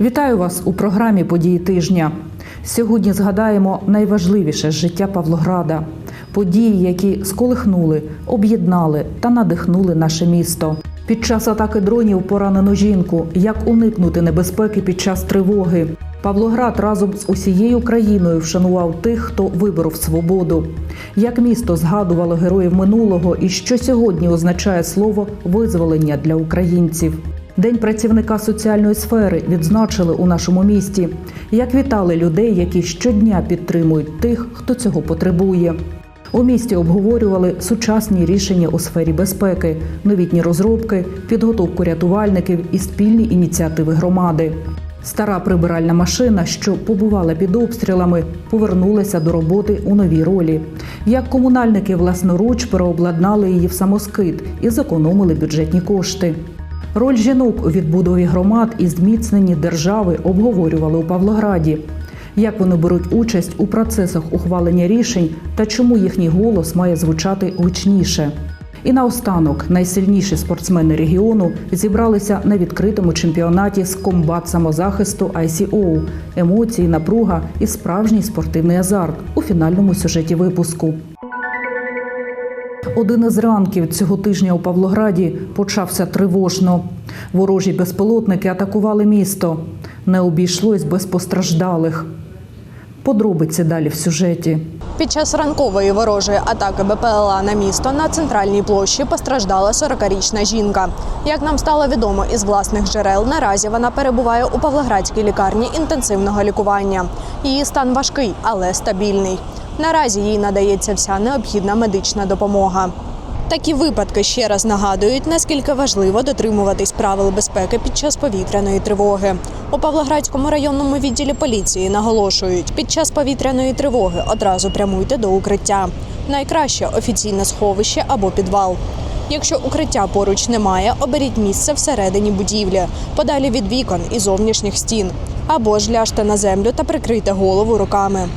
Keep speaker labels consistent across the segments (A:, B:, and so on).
A: Вітаю вас у програмі Події тижня. Сьогодні згадаємо найважливіше з життя Павлограда події, які сколихнули, об'єднали та надихнули наше місто. Під час атаки дронів поранено жінку. Як уникнути небезпеки під час тривоги? Павлоград разом з усією країною вшанував тих, хто виборов свободу. Як місто згадувало героїв минулого, і що сьогодні означає слово визволення для українців. День працівника соціальної сфери відзначили у нашому місті. Як вітали людей, які щодня підтримують тих, хто цього потребує. У місті обговорювали сучасні рішення у сфері безпеки, новітні розробки, підготовку рятувальників і спільні ініціативи громади. Стара прибиральна машина, що побувала під обстрілами, повернулася до роботи у новій ролі. Як комунальники власноруч переобладнали її в самоскид і зекономили бюджетні кошти. Роль жінок у відбудові громад і зміцненні держави обговорювали у Павлограді. Як вони беруть участь у процесах ухвалення рішень та чому їхній голос має звучати гучніше? І наостанок найсильніші спортсмени регіону зібралися на відкритому чемпіонаті з комбат самозахисту ICO. емоції, напруга і справжній спортивний азарт у фінальному сюжеті випуску. Один із ранків цього тижня у Павлограді почався тривожно. Ворожі безпілотники атакували місто. Не обійшлось без постраждалих. Подробиці далі в сюжеті.
B: Під час ранкової ворожої атаки БПЛА на місто на центральній площі постраждала 40-річна жінка. Як нам стало відомо із власних джерел, наразі вона перебуває у Павлоградській лікарні інтенсивного лікування. Її стан важкий, але стабільний. Наразі їй надається вся необхідна медична допомога. Такі випадки ще раз нагадують, наскільки важливо дотримуватись правил безпеки під час повітряної тривоги. У Павлоградському районному відділі поліції наголошують, під час повітряної тривоги одразу прямуйте до укриття. Найкраще офіційне сховище або підвал. Якщо укриття поруч немає, оберіть місце всередині будівлі, подалі від вікон і зовнішніх стін. Або ж ляжте на землю та прикрийте голову руками.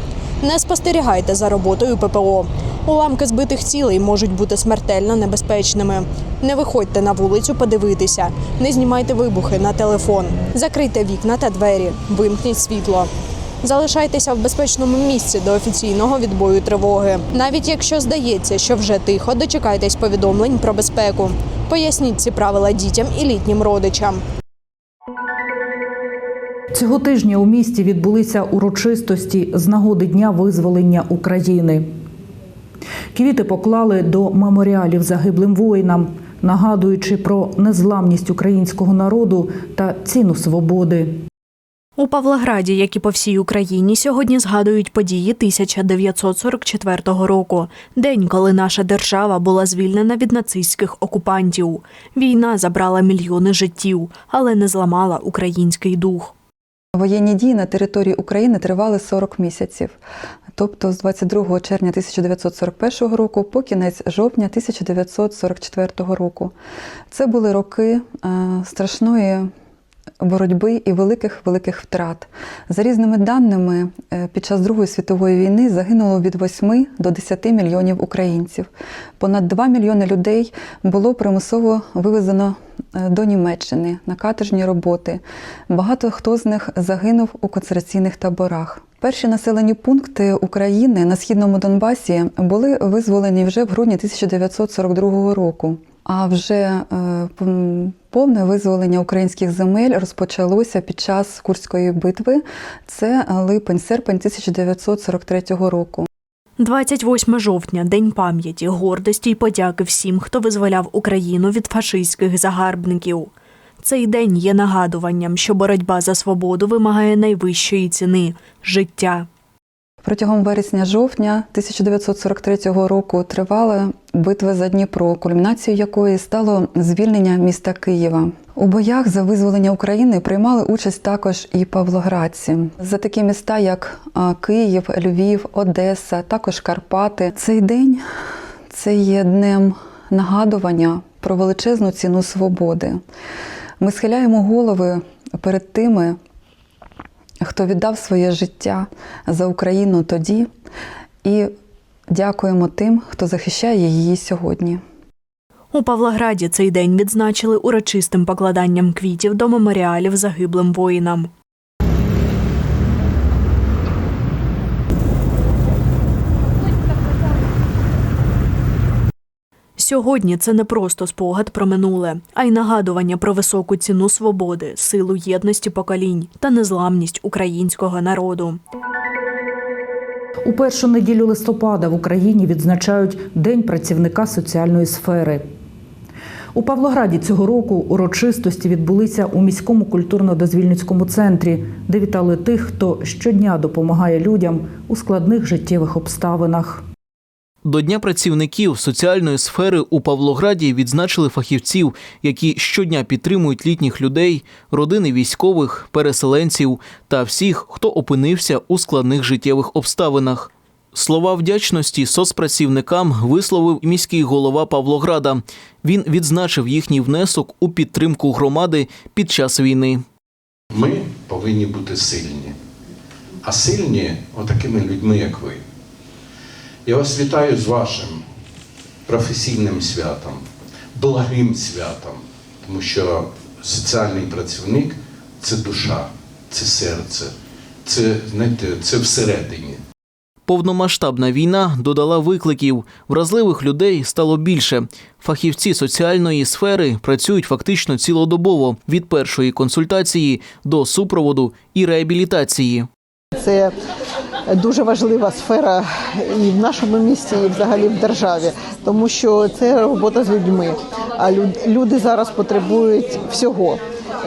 B: Не спостерігайте за роботою ППО. Уламки збитих цілей можуть бути смертельно небезпечними. Не виходьте на вулицю подивитися, не знімайте вибухи на телефон, закрийте вікна та двері, вимкніть світло. Залишайтеся в безпечному місці до офіційного відбою тривоги. Навіть якщо здається, що вже тихо, дочекайтесь повідомлень про безпеку. Поясніть ці правила дітям і літнім родичам.
A: Цього тижня у місті відбулися урочистості з нагоди Дня визволення України. Квіти поклали до меморіалів загиблим воїнам, нагадуючи про незламність українського народу та ціну свободи.
B: У Павлограді, як і по всій Україні, сьогодні згадують події 1944 року, день, коли наша держава була звільнена від нацистських окупантів. Війна забрала мільйони життів, але не зламала український дух.
C: Воєнні дії на території України тривали 40 місяців, тобто з 22 червня 1941 року по кінець жовтня 1944 року. Це були роки е, страшної боротьби і великих великих втрат. За різними даними, е, під час Другої світової війни загинуло від 8 до 10 мільйонів українців. Понад 2 мільйони людей було примусово вивезено е, до Німеччини на каторжні роботи. Багато хто з них загинув у концентраційних таборах. Перші населені пункти України на східному Донбасі були визволені вже в грудні 1942 року. А вже е, повне визволення українських земель розпочалося під час Курської битви. Це липень-серпень 1943 року.
B: 28 жовтня день пам'яті, гордості й подяки всім, хто визволяв Україну від фашистських загарбників. Цей день є нагадуванням, що боротьба за свободу вимагає найвищої ціни життя.
C: Протягом вересня-жовтня 1943 року тривали битви за Дніпро, кульмінацією якої стало звільнення міста Києва. У боях за визволення України приймали участь також і павлоградці. За такі міста, як Київ, Львів, Одеса, також Карпати. Цей день це є днем нагадування про величезну ціну свободи. Ми схиляємо голови перед тими, хто віддав своє життя за Україну тоді, і дякуємо тим, хто захищає її сьогодні.
B: У Павлограді цей день відзначили урочистим покладанням квітів до меморіалів загиблим воїнам. Сьогодні це не просто спогад про минуле, а й нагадування про високу ціну свободи, силу єдності поколінь та незламність українського народу.
A: У першу неділю листопада в Україні відзначають День працівника соціальної сфери. У Павлограді цього року урочистості відбулися у міському культурно-дозвільницькому центрі, де вітали тих, хто щодня допомагає людям у складних життєвих обставинах.
D: До Дня працівників соціальної сфери у Павлограді відзначили фахівців, які щодня підтримують літніх людей, родини військових, переселенців та всіх, хто опинився у складних життєвих обставинах. Слова вдячності соцпрацівникам висловив міський голова Павлограда. Він відзначив їхній внесок у підтримку громади під час війни.
E: Ми повинні бути сильні. А сильні отакими людьми, як ви. Я вас вітаю з вашим професійним святом, благим святом, тому що соціальний працівник це душа, це серце, це, знаєте, це всередині.
D: Повномасштабна війна додала викликів. Вразливих людей стало більше. Фахівці соціальної сфери працюють фактично цілодобово від першої консультації до супроводу і реабілітації.
F: Це дуже важлива сфера і в нашому місті, і взагалі в державі, тому що це робота з людьми. А люд- люди зараз потребують всього.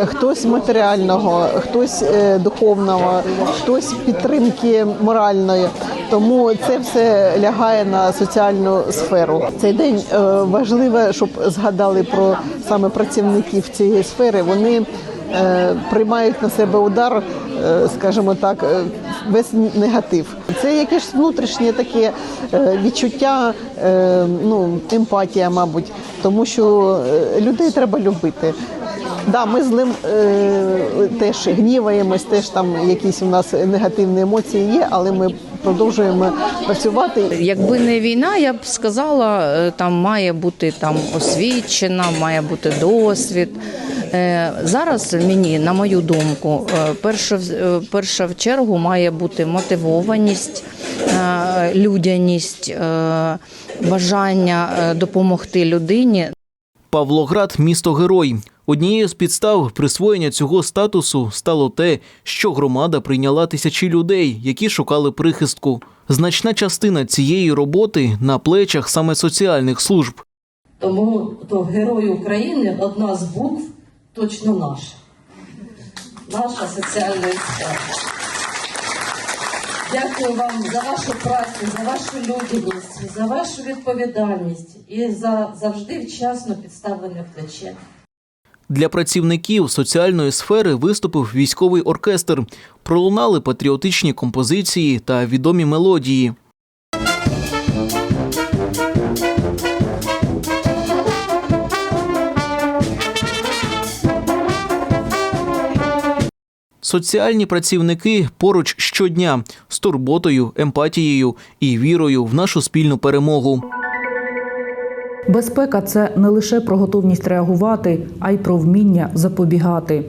F: Хтось матеріального, хтось е, духовного, хтось підтримки моральної. Тому це все лягає на соціальну сферу. Цей день е, важливо, щоб згадали про саме працівників цієї сфери. Вони е, приймають на себе удар, скажімо так, весь негатив. Це якесь внутрішнє таке е, відчуття, е, ну, емпатія, мабуть, тому що е, людей треба любити. Да, ми з ним е, теж гніваємось, теж там якісь у нас негативні емоції є, але ми продовжуємо працювати.
G: Якби не війна, я б сказала, там має бути там освічена, має бути досвід. Е, Зараз мені, на мою думку, е, перше, в- е, перша в чергу має бути мотивованість, людяність, бажання допомогти людині.
D: Павлоград місто герой. Однією з підстав присвоєння цього статусу стало те, що громада прийняла тисячі людей, які шукали прихистку. Значна частина цієї роботи на плечах саме соціальних служб.
H: Тому то Герой України одна з букв точно наша. Наша соціальна сфера. Дякую вам за вашу працю, за вашу людяність, за вашу відповідальність і за завжди вчасно підставлене плече.
D: Для працівників соціальної сфери виступив військовий оркестр. Пролунали патріотичні композиції та відомі мелодії. Соціальні працівники поруч щодня з турботою, емпатією і вірою в нашу спільну перемогу.
A: Безпека це не лише про готовність реагувати, а й про вміння запобігати.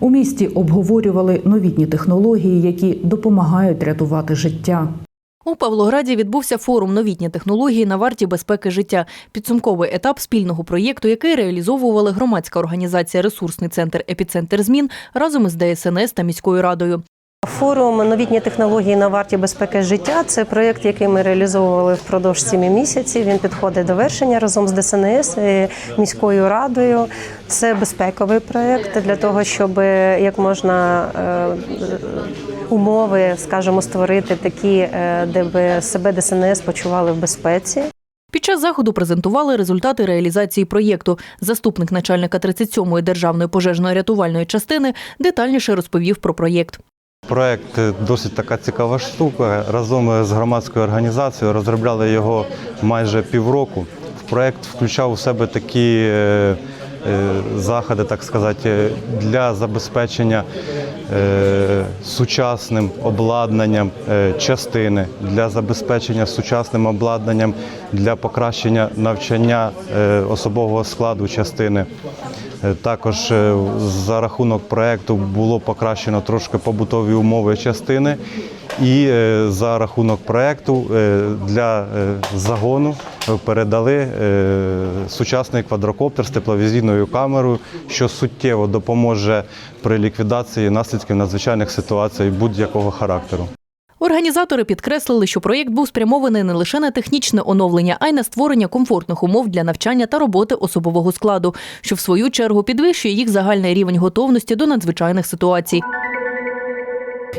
A: У місті обговорювали новітні технології, які допомагають рятувати життя.
I: У Павлограді відбувся форум новітні технології на варті безпеки життя. Підсумковий етап спільного проєкту, який реалізовували громадська організація Ресурсний центр Епіцентр змін разом із ДСНС та міською радою.
J: Форум новітні технології на варті безпеки життя. Це проєкт, який ми реалізовували впродовж семи місяців. Він підходить до вершення разом з ДСНС і міською радою. Це безпековий проєкт для того, щоб як можна е, умови, скажімо, створити такі, е, де би себе ДСНС почували в безпеці.
I: Під час заходу презентували результати реалізації проєкту. Заступник начальника 37-ї державної пожежно-рятувальної частини детальніше розповів про проєкт.
K: Проект досить така цікава штука. Разом з громадською організацією розробляли його майже півроку. Проект включав у себе такі е, заходи, так сказати, для забезпечення е, сучасним обладнанням е, частини, для забезпечення сучасним обладнанням для покращення навчання е, особового складу частини. Е, Також е, за рахунок проекту було покращено трошки побутові умови частини, і е, за рахунок проекту для загону передали сучасний квадрокоптер з тепловізійною камерою, що суттєво допоможе при ліквідації наслідків надзвичайних ситуацій будь-якого характеру.
I: Організатори підкреслили, що проєкт був спрямований не лише на технічне оновлення, а й на створення комфортних умов для навчання та роботи особового складу, що в свою чергу підвищує їх загальний рівень готовності до надзвичайних ситуацій.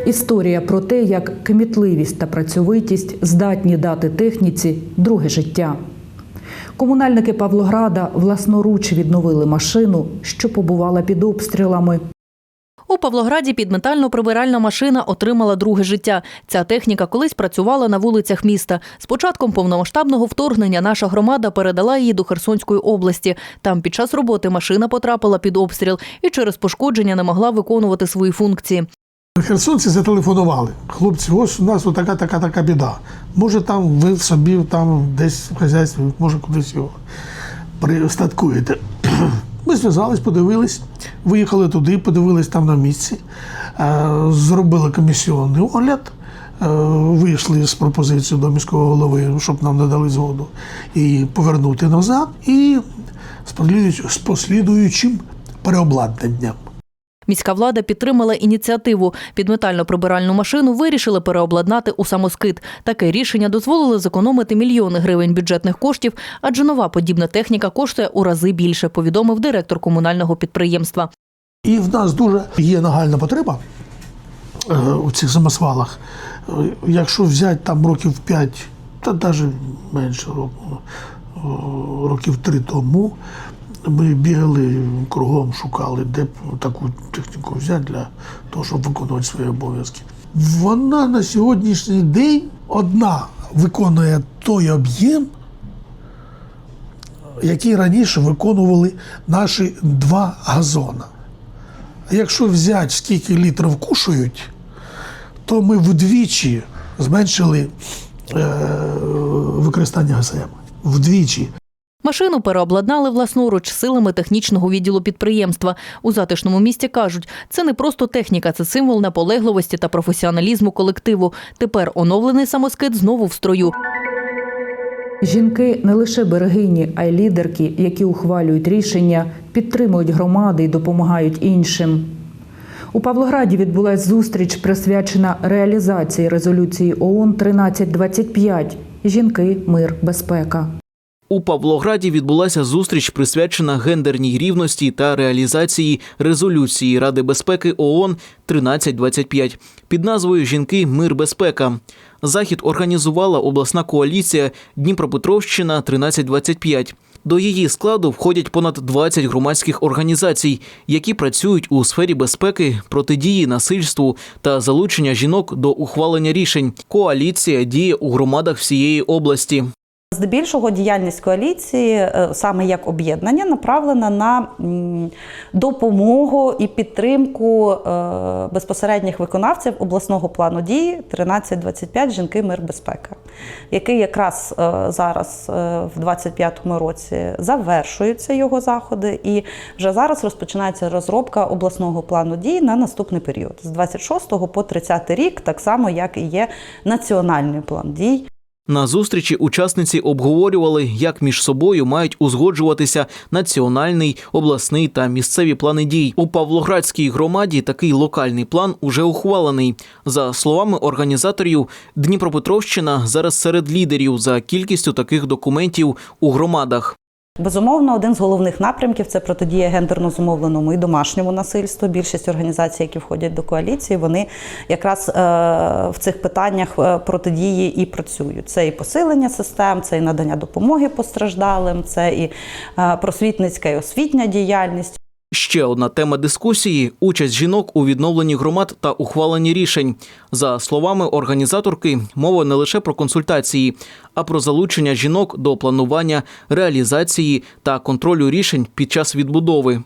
A: Історія про те, як кмітливість та працьовитість здатні дати техніці друге життя. Комунальники Павлограда власноруч відновили машину, що побувала під обстрілами.
I: У Павлограді підметально-прибиральна машина отримала друге життя. Ця техніка колись працювала на вулицях міста. З початком повномасштабного вторгнення наша громада передала її до Херсонської області. Там під час роботи машина потрапила під обстріл і через пошкодження не могла виконувати свої функції.
L: Херсонці зателефонували. Хлопці, ось у нас така, така, така біда. Може, там ви собі там десь в хазяйстві, може кудись його пристаткуєте. Ми зв'язались, подивились, виїхали туди, подивились там на місці, е, зробили комісіонний огляд, е, вийшли з пропозицією до міського голови, щоб нам надали згоду, і повернути назад, і з послідуючим переобладнанням.
I: Міська влада підтримала ініціативу. Підметально-прибиральну машину вирішили переобладнати у самоскид. Таке рішення дозволило зекономити мільйони гривень бюджетних коштів, адже нова подібна техніка коштує у рази більше, повідомив директор комунального підприємства.
L: І в нас дуже є нагальна потреба е, у цих самосвалах. Е, Якщо взяти там років 5, та навіть менше е, років 3 тому, ми бігали кругом, шукали, де б таку техніку взяти для того, щоб виконувати свої обов'язки. Вона на сьогоднішній день одна виконує той об'єм, який раніше виконували наші два газона. Якщо взяти, скільки літрів кушають, то ми вдвічі зменшили е, використання ГСМ. Вдвічі.
I: Машину переобладнали власноруч силами технічного відділу підприємства. У затишному місті кажуть, це не просто техніка, це символ наполегливості та професіоналізму колективу. Тепер оновлений самоскид знову в строю.
A: Жінки не лише берегині, а й лідерки, які ухвалюють рішення, підтримують громади і допомагають іншим. У Павлограді відбулась зустріч, присвячена реалізації резолюції ООН 1325 Жінки, мир, безпека.
D: У Павлограді відбулася зустріч, присвячена гендерній рівності та реалізації резолюції Ради безпеки ООН 1325 під назвою Жінки, мир, безпека. Захід організувала обласна коаліція Дніпропетровщина 1325. До її складу входять понад 20 громадських організацій, які працюють у сфері безпеки, протидії насильству та залучення жінок до ухвалення рішень. Коаліція діє у громадах всієї області.
M: Здебільшого діяльність коаліції, е, саме як об'єднання, направлена на допомогу і підтримку е, безпосередніх виконавців обласного плану дії 1325 Жінки, мир, безпека, який якраз е, зараз в 25-му році завершуються його заходи, і вже зараз розпочинається розробка обласного плану дій на наступний період з 26 по 30 рік, так само як і є національний план дій.
D: На зустрічі учасниці обговорювали, як між собою мають узгоджуватися національний, обласний та місцеві плани дій. У Павлоградській громаді такий локальний план уже ухвалений. За словами організаторів, Дніпропетровщина зараз серед лідерів за кількістю таких документів у громадах.
M: Безумовно, один з головних напрямків це протидія гендерно зумовленому і домашньому насильству. Більшість організацій, які входять до коаліції, вони якраз е, в цих питаннях е, протидії і працюють. Це і посилення систем, це і надання допомоги постраждалим, це і е, просвітницька і освітня діяльність.
D: Ще одна тема дискусії участь жінок у відновленні громад та ухваленні рішень. За словами організаторки, мова не лише про консультації, а про залучення жінок до планування, реалізації та контролю рішень під час відбудови.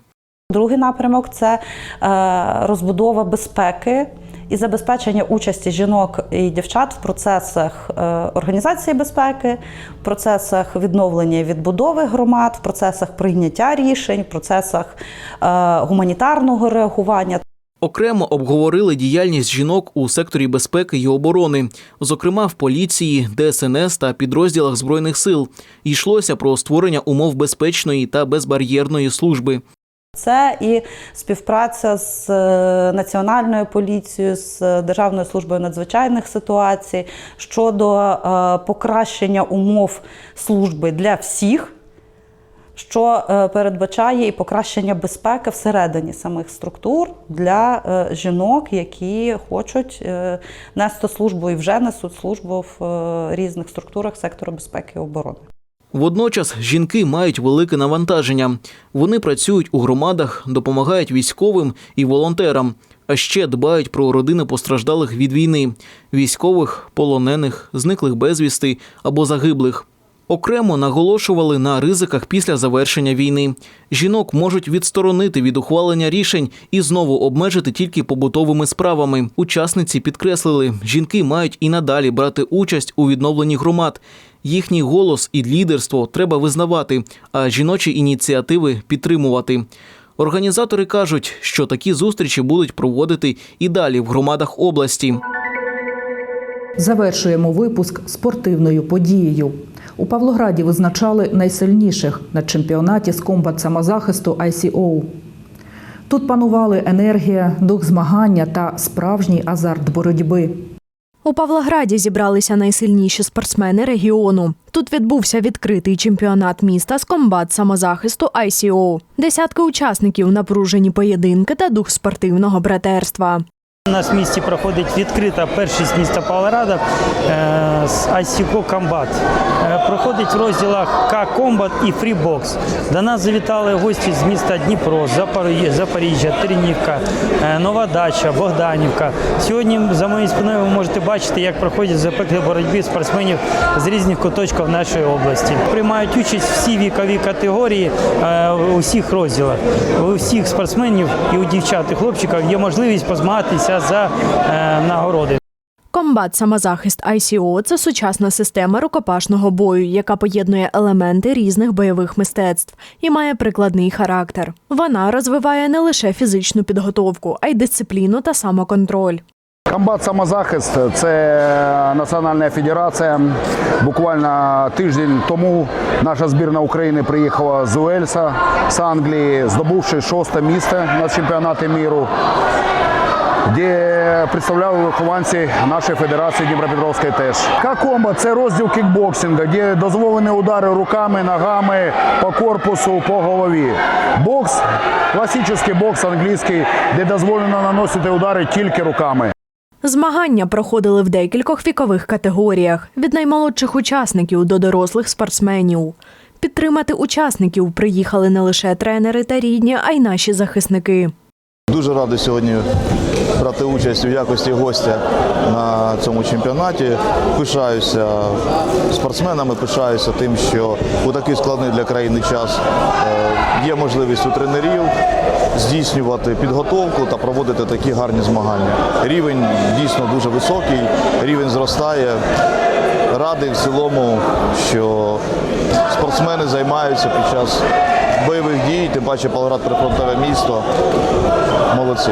M: Другий напрямок це е, розбудова безпеки і забезпечення участі жінок і дівчат в процесах е, організації безпеки, в процесах відновлення відбудови громад, в процесах прийняття рішень, в процесах е, гуманітарного реагування.
D: Окремо обговорили діяльність жінок у секторі безпеки і оборони, зокрема в поліції, ДСНС та підрозділах збройних сил. Йшлося про створення умов безпечної та безбар'єрної служби.
M: Це і співпраця з е, національною поліцією, з Державною службою надзвичайних ситуацій щодо е, покращення умов служби для всіх, що е, передбачає і покращення безпеки всередині самих структур для жінок, які хочуть нести службу і вже несуть службу в різних структурах сектору безпеки і оборони.
D: Водночас жінки мають велике навантаження. Вони працюють у громадах, допомагають військовим і волонтерам, а ще дбають про родини постраждалих від війни, військових, полонених, зниклих безвісти або загиблих. Окремо наголошували на ризиках після завершення війни. Жінок можуть відсторонити від ухвалення рішень і знову обмежити тільки побутовими справами. Учасниці підкреслили, жінки мають і надалі брати участь у відновленні громад. Їхній голос і лідерство треба визнавати, а жіночі ініціативи підтримувати. Організатори кажуть, що такі зустрічі будуть проводити і далі в громадах області.
A: Завершуємо випуск спортивною подією. У Павлограді визначали найсильніших на чемпіонаті з комбат самозахисту ICO. Тут панували енергія, дух змагання та справжній азарт боротьби.
B: У Павлограді зібралися найсильніші спортсмени регіону. Тут відбувся відкритий чемпіонат міста з комбат самозахисту ICO. Десятки учасників, напружені поєдинки та дух спортивного братерства.
N: У нас в місті проходить відкрита першість міста Павлограда е, з ICO Combat. Е, Проходить в розділах К-Комбат і Фрібокс. До нас завітали гості з міста Дніпро, Запоріжжя, Тернівка, е, Нова Дача, Богданівка. Сьогодні за моєю спиною ви можете бачити, як проходять запеклі боротьби спортсменів з різних куточків нашої області. Приймають участь всі вікові категорії у всіх розділах. У всіх спортсменів і у дівчат і хлопчиків є можливість позмагатися за е, нагороди.
B: Комбат самозахист ICO – це сучасна система рукопашного бою, яка поєднує елементи різних бойових мистецтв і має прикладний характер. Вона розвиває не лише фізичну підготовку, а й дисципліну та самоконтроль.
O: Комбат самозахист це національна федерація. Буквально тиждень тому наша збірна України приїхала з Уельса з Англії, здобувши шосте місце на чемпіонаті міру, де представляли вихованці нашої федерації Дніпропетровської теж. К-комбо – це розділ кікбоксингу, де дозволені удари руками, ногами по корпусу, по голові. Бокс класичний бокс англійський, де дозволено наносити удари тільки руками.
B: Змагання проходили в декількох вікових категоріях від наймолодших учасників до дорослих спортсменів. Підтримати учасників приїхали не лише тренери та рідні, а й наші захисники.
P: Дуже радий сьогодні брати участь у якості гостя на цьому чемпіонаті. Пишаюся спортсменами, пишаюся тим, що у такий складний для країни час е, є можливість у тренерів здійснювати підготовку та проводити такі гарні змагання. Рівень дійсно дуже високий, рівень зростає. Радий в цілому, що спортсмени займаються під час бойових дій, тим паче Павлоград прифронтове місто. Молодці.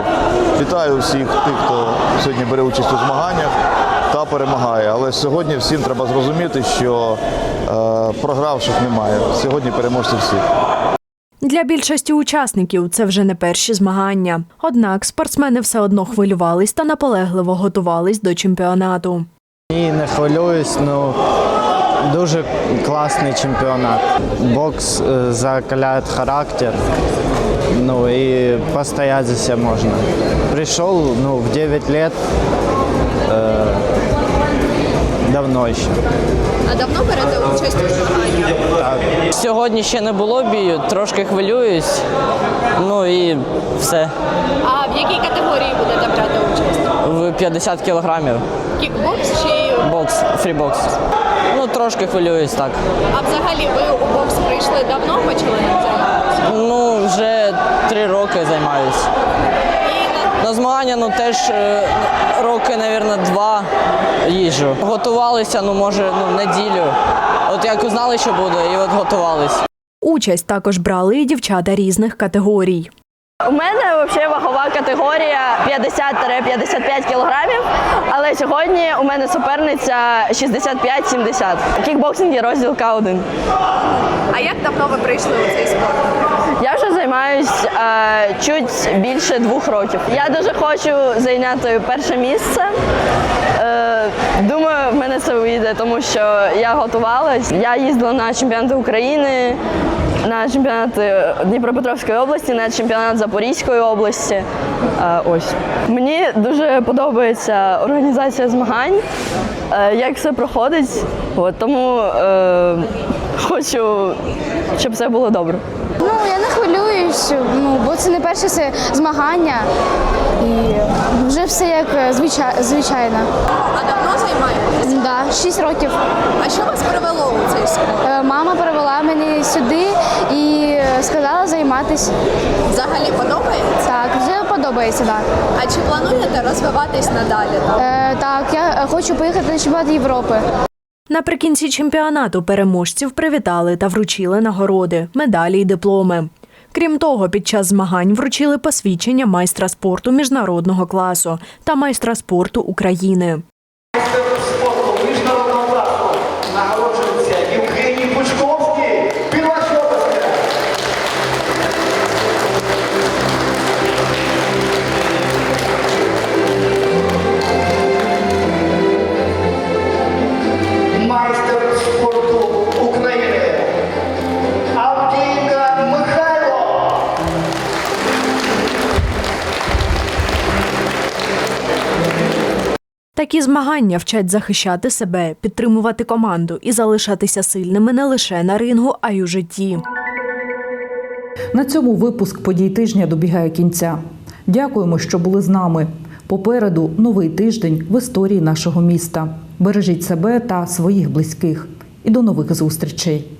P: Вітаю всіх тих, хто сьогодні бере участь у змаганнях та перемагає. Але сьогодні всім треба зрозуміти, що е, програвших немає. Сьогодні переможці всі.
B: Для більшості учасників це вже не перші змагання. Однак спортсмени все одно хвилювались та наполегливо готувались до чемпіонату.
Q: Ні, не хвилююсь, ну дуже класний чемпіонат. Бокс е, закаляє характер, ну і постоять за себя можна. Прийшов ну, в 9 лет, э, давно ще.
H: А давно берете участь у змаганнях?
R: Сьогодні ще не було бію, трошки хвилююсь. Ну і все.
H: А в якій категорії будете брати участь?
R: В 50 кілограмів.
H: Кікбокс чи
R: Бокс, фрібокс. Ну, трошки хвилююсь так.
H: а взагалі ви у бокс прийшли давно почали ним займатися?
R: Ну, вже три роки займаюсь. На змагання ну теж е, роки, мабуть, два їжджу. Готувалися, ну може, ну, неділю. От як узнали, що буде, і от готувались.
B: Участь також брали і дівчата різних категорій.
S: У мене взагалі вагова категорія 50-55 кілограмів, але сьогодні у мене суперниця 65-70. Кікбоксинг є розділ К1.
H: А як давно ви прийшли у цей спорт?
S: Я вже займаюсь е, чуть більше двох років. Я дуже хочу зайняти перше місце. Е, думаю, в мене це вийде, тому що я готувалась. Я їздила на чемпіонати України, на чемпіонати Дніпропетровської області, на чемпіонат Запорізької області. Е, ось мені дуже подобається організація змагань, е, як все проходить. От, тому е, хочу, щоб все було добре.
T: Я не хвилююсь, ну, бо це не перше змагання. І вже все як е, звичай- звичайно.
H: А давно займаєтесь?
T: Да, 6 років.
H: А що вас привело у цей спорт?
T: Е, Мама привела мене сюди і е, сказала займатися.
H: Взагалі подобається?
T: Так, вже подобається, так.
H: А чи плануєте розвиватись надалі? там?
T: Е, так, я хочу поїхати на чемпіонат Європи.
B: Наприкінці чемпіонату переможців привітали та вручили нагороди, медалі й дипломи. Крім того, під час змагань вручили посвідчення майстра спорту міжнародного класу та майстра спорту України. Такі змагання вчать захищати себе, підтримувати команду і залишатися сильними не лише на рингу, а й у житті.
A: На цьому випуск подій тижня добігає кінця. Дякуємо, що були з нами. Попереду новий тиждень в історії нашого міста. Бережіть себе та своїх близьких. І до нових зустрічей.